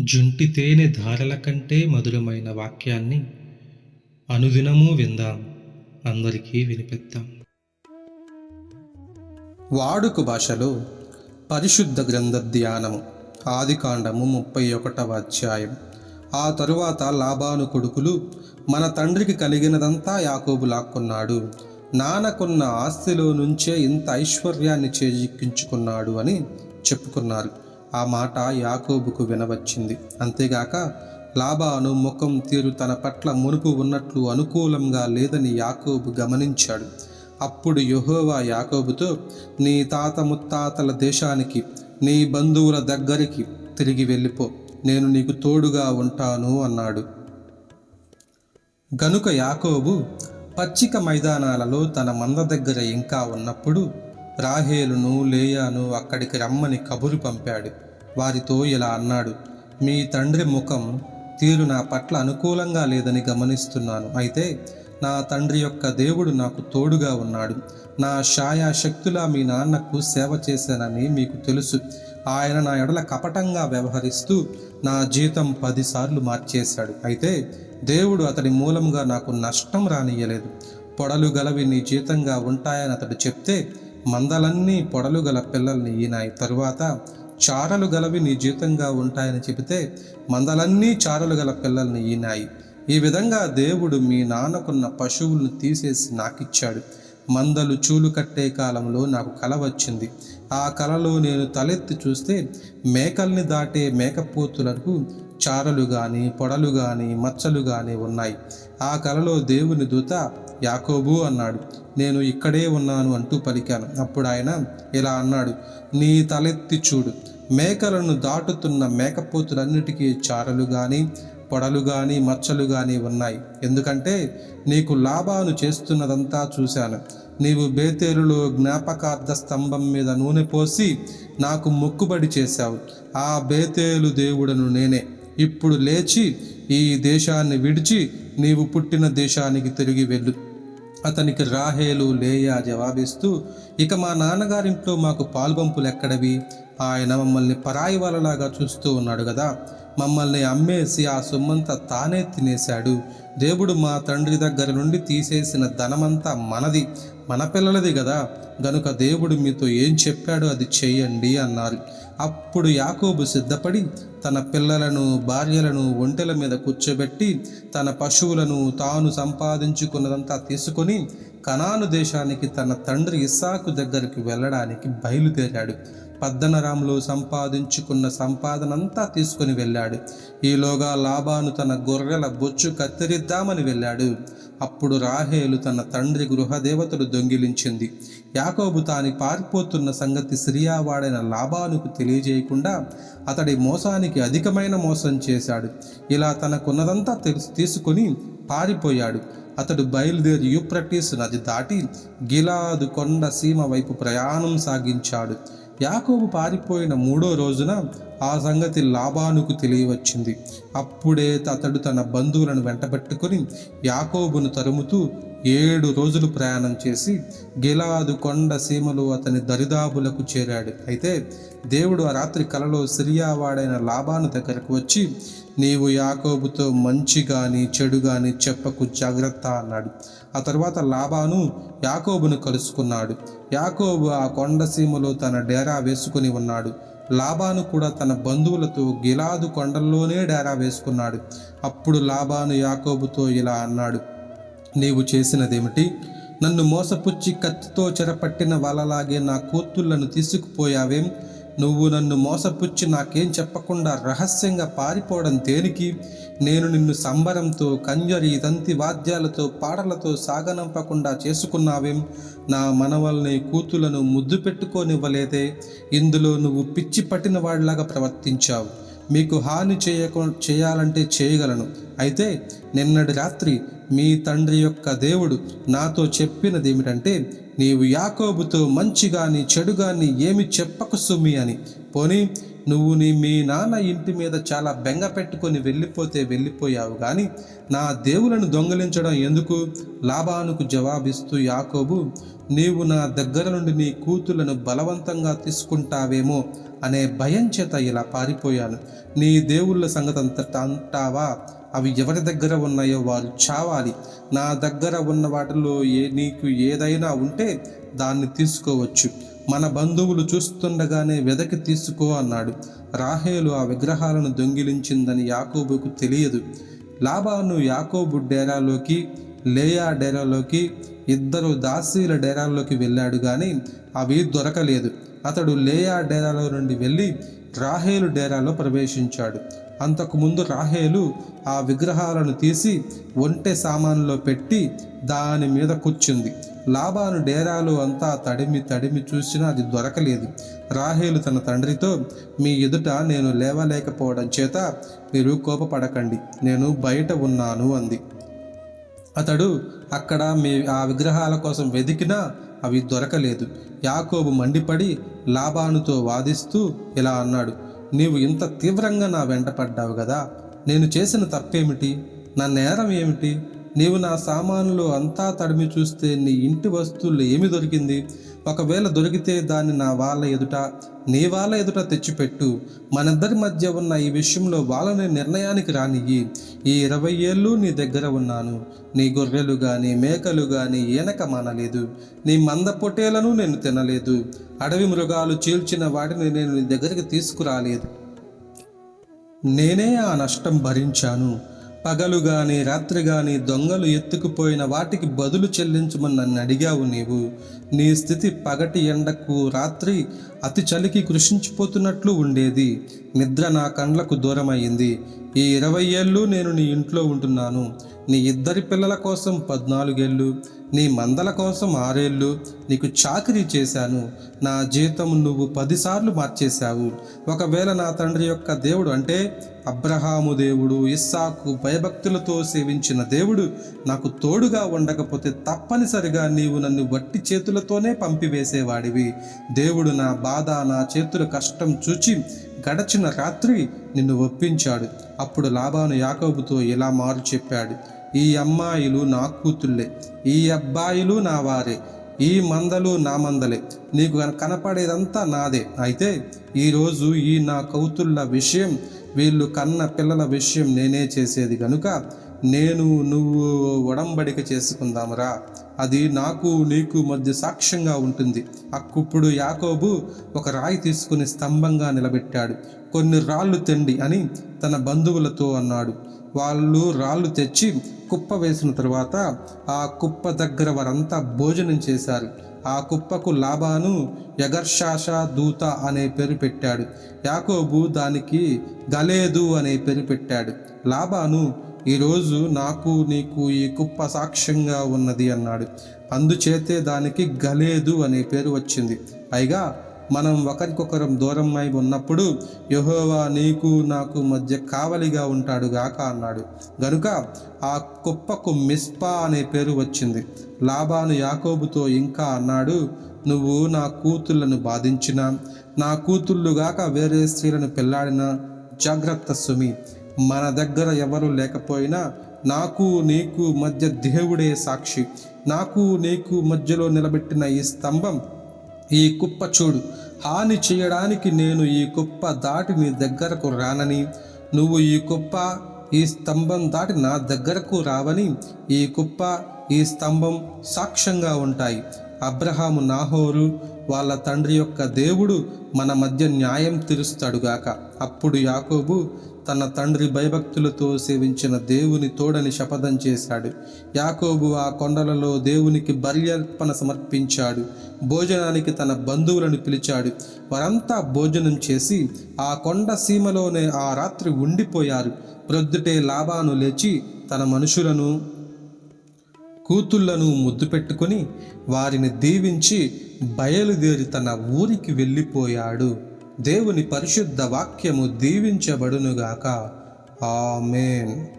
జుంటి తేనె ధారల కంటే మధురమైన వాక్యాన్ని అనుదినము విందాం. అందరికీ వినిపిద్దాం. వాడుక భాషలో పరిశుద్ధ గ్రంథ ధ్యానము ఆదికాండము ముప్పై ఒకటవ అధ్యాయం. ఆ తరువాత లాభాను కొడుకులు మన తండ్రికి కలిగినదంతా యాకోబు లాక్కున్నాడు. నాన్నకున్న ఆస్తిలో నుంచే ఇంత ఐశ్వర్యాన్ని చేజిక్కించుకున్నాడు అని చెప్పుకున్నారు. ఆ మాట యాకోబుకు వినవచ్చింది. అంతేగాక లాబాను ముఖం తీరు తన పట్ల మునుపు ఉన్నట్లు అనుకూలంగా లేదని యాకోబు గమనించాడు. అప్పుడు యహోవా యాకోబుతో నీ తాత ముత్తాతల దేశానికి నీ బంధువుల దగ్గరికి తిరిగి వెళ్ళిపో. నేను నీకు తోడుగా ఉంటాను అన్నాడు. గనుక యాకోబు పచ్చిక మైదానాలలో తన మంద దగ్గర ఇంకా ఉన్నప్పుడు రాహేలును లేయాను అక్కడికి రమ్మని కబురు పంపాడు. వారితో ఇలా అన్నాడు మీ తండ్రి ముఖం తీరు నా పట్ల అనుకూలంగా లేదని గమనిస్తున్నాను. అయితే నా తండ్రి యొక్క దేవుడు నాకు తోడుగా ఉన్నాడు. నా ఛాయా శక్తులా మీ నాన్నకు సేవ చేశానని మీకు తెలుసు. ఆయన నా ఎడల కపటంగా వ్యవహరిస్తూ నా జీతం పదిసార్లు మార్చేశాడు. అయితే దేవుడు అతడి మూలంగా నాకు నష్టం రానియ్యలేదు. పొడలు గలవి నీ జీతంగా ఉంటాయని అతడు చెప్తే మందలన్నీ పొడలు గల పిల్లల్ని ఈనాయి. తరువాత చారలు గలవి నీ జీతంగా ఉంటాయని చెబితే మందలన్నీ చారలు గల పిల్లల్ని ఈనాయి. ఈ విధంగా దేవుడు మీ నాన్నకున్న పశువులను తీసేసి నాకిచ్చాడు. మందలు చూలు కట్టే కాలంలో నాకు కల వచ్చింది. ఆ కలలో నేను తలెత్తి చూస్తే మేకల్ని దాటే మేకపోతులకు చారలు కానీ పొడలు కానీ మచ్చలు కానీ ఉన్నాయి. ఆ కలలో దేవుని దూత యాకోబు అన్నాడు. నేను ఇక్కడే ఉన్నాను అంటూ పలికాను. అప్పుడు ఆయన ఇలా అన్నాడు నీ తలెత్తి చూడు. మేకలను దాటుతున్న మేకపోతులన్నిటికీ చారలు కానీ పొడలు కానీ మచ్చలు కానీ ఉన్నాయి. ఎందుకంటే నీకు లాభాను చేస్తున్నదంతా చూశాను. నీవు బేతేలులో జ్ఞాపకార్థ స్తంభం మీద నూనె పోసి నాకు మొక్కుబడి చేశావు. ఆ బేతేలు దేవుడను నేనే. ఇప్పుడు లేచి ఈ దేశాన్ని విడిచి నీవు పుట్టిన దేశానికి తిరిగి వెళ్ళు. అతనికి రాహేలు లేయా జవాబిస్తూ ఇక మా నాన్నగారింట్లో మాకు పాల్బంపులు ఎక్కడవి ఆయన మమ్మల్ని పరాయి వాళ్ళలాగా చూస్తూ ఉన్నాడు కదా మమ్మల్ని అమ్మేసి ఆ సొమ్మంతా తానే తినేశాడు. దేవుడు మా తండ్రి దగ్గర నుండి తీసేసిన ధనమంతా మనది మన పిల్లలది కదా గనుక దేవుడు మీతో ఏం చెప్పాడో అది చెయ్యండి అన్నారు. అప్పుడు యాకోబు సిద్ధపడి తన పిల్లలను భార్యలను ఒంటెల మీద కూర్చోబెట్టి తన పశువులను తాను సంపాదించుకున్నదంతా తీసుకొని కనాను దేశానికి తన తండ్రి ఇస్సాకు దగ్గరికి వెళ్ళడానికి బయలుదేరాడు. పద్దనరాములు సంపాదించుకున్న సంపాదనంతా తీసుకుని వెళ్ళాడు. ఈలోగా లాబాను తన గొర్రెల బొచ్చు కత్తిరిద్దామని వెళ్ళాడు. అప్పుడు రాహేలు తన తండ్రి గృహదేవతలు దొంగిలించింది. యాకోబు తాని పారిపోతున్న సంగతి సిరియావాడైన లాభానుకు తెలియజేయకుండా అతడి మోసానికి అధికమైన మోసం చేశాడు. ఇలా తనకున్నదంతా తెలుసు తీసుకొని పారిపోయాడు. అతడు బయలుదేరి యూప్రటీస్ నది దాటి గిలాదు కొండ సీమ వైపు ప్రయాణం సాగించాడు. యాకోబు పారిపోయిన మూడో రోజున ఆ సంగతి లాబానుకు తెలియవచ్చింది. అప్పుడే అతడు తన బంధువులను వెంటబెట్టుకుని యాకోబును తరుముతూ ఏడు రోజులు ప్రయాణం చేసి గిలాదు కొండ సీమలు అతని దరిదాపులకు చేరాడు. అయితే దేవుడు ఆ రాత్రి కలలో సిరియా వాడైన లాబాను దగ్గరకు వచ్చి నీవు యాకోబుతో మంచి కానీ చెడు కానీ చెప్పకు జాగ్రత్త అన్నాడు. ఆ తర్వాత లాబాను యాకోబును కలుసుకున్నాడు. యాకోబు ఆ కొండసీమలో తన డేరా వేసుకుని ఉన్నాడు. లాబాను కూడా తన బంధువులతో గిలాదు కొండల్లోనే డేరా వేసుకున్నాడు. అప్పుడు లాబాను యాకోబుతో ఇలా అన్నాడు నీవు చేసినదేమిటి? నన్ను మోసపుచ్చి కత్తితో చెరపట్టిన వాళ్ళలాగే నా కూతుళ్ళను తీసుకుపోయావేం? నువ్వు నన్ను మోసపుచ్చి నాకేం చెప్పకుండా రహస్యంగా పారిపోవడం దేనికి నేను నిన్ను సంబరంతో కంజరి తంతి వాద్యాలతో పాటలతో సాగనంపకుండా చేసుకున్నావేం? నా మనవల్ని కూతులను ముద్దు పెట్టుకోనివ్వలేదే? ఇందులో నువ్వు పిచ్చి పట్టిన వాడిలాగా ప్రవర్తించావు. మీకు హాని చేయక చేయాలంటే చేయగలను. అయితే నిన్నటి రాత్రి మీ తండ్రి యొక్క దేవుడు నాతో చెప్పినది ఏమిటంటే నీవు యాకోబుతో మంచి కానీ చెడు కానీ ఏమి చెప్పకు సుమి అని. పోనీ నువ్వు నీ మీ నాన్న ఇంటి మీద చాలా బెంగ పెట్టుకొని వెళ్ళిపోతే వెళ్ళిపోయావు కానీ నా దేవులను దొంగలించడం ఎందుకు? లాభానుకు జవాబిస్తూ యాకోబు నీవు నా దగ్గర నుండి నీ కూతులను బలవంతంగా తీసుకుంటావేమో అనే భయం చేత ఇలా పారిపోయాను. నీ దేవుళ్ళ సంగతి అంతటా అంటావా? అవి ఎవరి దగ్గర ఉన్నాయో వారు చావాలి. నా దగ్గర ఉన్న వాటిలో ఏ నీకు ఏదైనా ఉంటే దాన్ని తీసుకోవచ్చు. మన బంధువులు చూస్తుండగానే వెదకి తీసుకో అన్నాడు. రాహేలు ఆ విగ్రహాలను దొంగిలించిందని యాకోబుకు తెలియదు. లాబాను యాకోబు డేరాలోకి లేయా డేరాలోకి ఇద్దరు దాసీల డేరాల్లోకి వెళ్ళాడు కానీ అవి దొరకలేదు. అతడు లేయా డేరాలో నుండి వెళ్ళి రాహేలు డేరాలో ప్రవేశించాడు. అంతకుముందు రాహేలు ఆ విగ్రహాలను తీసి ఒంటె సామాన్లో పెట్టి దాని మీద కూర్చుంది. లాభాను డేరాలు అంతా తడిమి తడిమి చూసినా అది దొరకలేదు. రాహేలు తన తండ్రితో మీ ఎదుట నేను లేవలేకపోవడం చేత మీరు కోపపడకండి నేను బయట ఉన్నాను అంది. అతడు అక్కడ మీ ఆ విగ్రహాల కోసం వెదికినా అవి దొరకలేదు. యాకోబు మండిపడి లాభానుతో వాదిస్తూ ఇలా అన్నాడు నీవు ఇంత తీవ్రంగా నా వెంట పడ్డావు కదా నేను చేసిన తప్పేమిటి? నా నేరం ఏమిటి? నీవు నా సామానులు అంతా తడిమి చూస్తే నీ ఇంటి వస్తువులు ఏమి దొరికింది? ఒకవేళ దొరికితే దాన్ని నా వాళ్ళ ఎదుట నీ వాళ్ళ ఎదుట తెచ్చిపెట్టు. మనిద్దరి మధ్య ఉన్న ఈ విషయంలో వాళ్ళని నిర్ణయానికి రానియ్యి. ఈ ఇరవై ఏళ్ళు నీ దగ్గర ఉన్నాను. నీ గొర్రెలు కానీ మేకలు కానీ ఏనక మానలేదు. నీ మంద పొట్టేలను నేను తినలేదు. అడవి మృగాలు చీల్చిన వాటిని నేను నీ దగ్గరికి తీసుకురాలేదు. నేనే ఆ నష్టం భరించాను. పగలు గాని రాత్రి గాని దొంగలు ఎత్తుకుపోయిన వాటికి బదులు చెల్లించమని నన్ను అడిగావు నీవు. నీ స్థితి పగటి ఎండకు రాత్రి అతి చలికి కృషించిపోతున్నట్లు ఉండేది. నిద్ర నా కండ్లకు దూరమైంది ఈ ఇరవై ఏళ్ళు నేను నీ ఇంట్లో ఉంటున్నాను. నీ ఇద్దరి పిల్లల కోసం పద్నాలుగేళ్ళు నీ మందల కోసం ఆరేళ్ళు నీకు చాకరీ చేశాను. నా జీతం నువ్వు పదిసార్లు మార్చేశావు. ఒకవేళ నా తండ్రి యొక్క దేవుడు అంటే అబ్రహాము దేవుడు ఇస్సాకు భయభక్తులతో సేవించిన దేవుడు నాకు తోడుగా ఉండకపోతే తప్పనిసరిగా నీవు నన్ను వట్టి చేతులతోనే పంపివేసేవాడివి. దేవుడు నా బాధ నా చేతుల కష్టం చూచి గడచిన రాత్రి నిన్ను ఒప్పించాడు. అప్పుడు లాభాను యాకోబుతో ఇలా మారు చెప్పాడు. ఈ అమ్మాయిలు నా కూతుళ్ళే ఈ అబ్బాయిలు నా వారే ఈ మందలు నా మందలే. నీకు కన- కనపడేదంతా నాదే. అయితే ఈరోజు ఈ నా కౌతుళ్ళ విషయం వీళ్ళు కన్న పిల్లల విషయం నేనే చేసేది గనుక నేను నువ్వు ఒడంబడిక చేసుకుందామరా. అది నాకు నీకు మధ్య సాక్ష్యంగా ఉంటుంది. అక్కుప్పుడు యాకోబు ఒక రాయి తీసుకుని స్తంభంగా నిలబెట్టాడు. కొన్ని రాళ్ళు తెండి అని తన బంధువులతో అన్నాడు. వాళ్ళు రాళ్ళు తెచ్చి కుప్ప వేసిన తర్వాత ఆ కుప్ప దగ్గర వారంతా భోజనం చేశారు. ఆ కుప్పకు లాభాను యగర్షాష దూత అనే పేరు పెట్టాడు. యాకోబు దానికి గలేదు అనే పేరు పెట్టాడు. లాభాను ఈరోజు నాకు నీకు ఈ కుప్ప సాక్ష్యంగా ఉన్నది అన్నాడు. అందుచేతే దానికి గలేదు అనే పేరు వచ్చింది. పైగా మనం ఒకరికొకరం దూరమై ఉన్నప్పుడు యహోవా నీకు నాకు మధ్య కావలిగా ఉంటాడు గాక అన్నాడు. గనుక ఆ కుప్పకు మిస్పా అనే పేరు వచ్చింది. లాభాను యాకోబుతో ఇంకా అన్నాడు నువ్వు నా కూతుళ్ళను బాధించినా నా కూతుళ్ళు గాక వేరే స్త్రీలను పెళ్ళాడిన జాగ్రత్త సుమి మన దగ్గర ఎవరు లేకపోయినా నాకు నీకు మధ్య దేవుడే సాక్షి. నాకు నీకు మధ్యలో నిలబెట్టిన ఈ స్తంభం ఈ కుప్ప చూడు. హాని చేయడానికి నేను ఈ కుప్ప దాటి నీ దగ్గరకు రానని నువ్వు ఈ కుప్ప ఈ స్తంభం దాటి నా దగ్గరకు రావని ఈ కుప్ప ఈ స్తంభం సాక్ష్యంగా ఉంటాయి. అబ్రహాము నాహోరు వాళ్ళ తండ్రి యొక్క దేవుడు మన మధ్య న్యాయం తీరుస్తాడుగాక అప్పుడు యాకోబు తన తండ్రి భయభక్తులతో సేవించిన దేవుని తోడని శపథం చేశాడు. యాకోబు ఆ కొండలలో దేవునికి బల్యర్పణ సమర్పించాడు. భోజనానికి తన బంధువులను పిలిచాడు. వారంతా భోజనం చేసి ఆ కొండ సీమలోనే ఆ రాత్రి ఉండిపోయారు. ప్రొద్దుటే లాభాను లేచి తన మనుషులను కూతుళ్ళను ముద్దు పెట్టుకుని వారిని దీవించి బయలుదేరి తన ఊరికి వెళ్ళిపోయాడు. దేవుని పరిశుద్ధ వాక్యము దీవించబడునుగాక. ఆమెన్.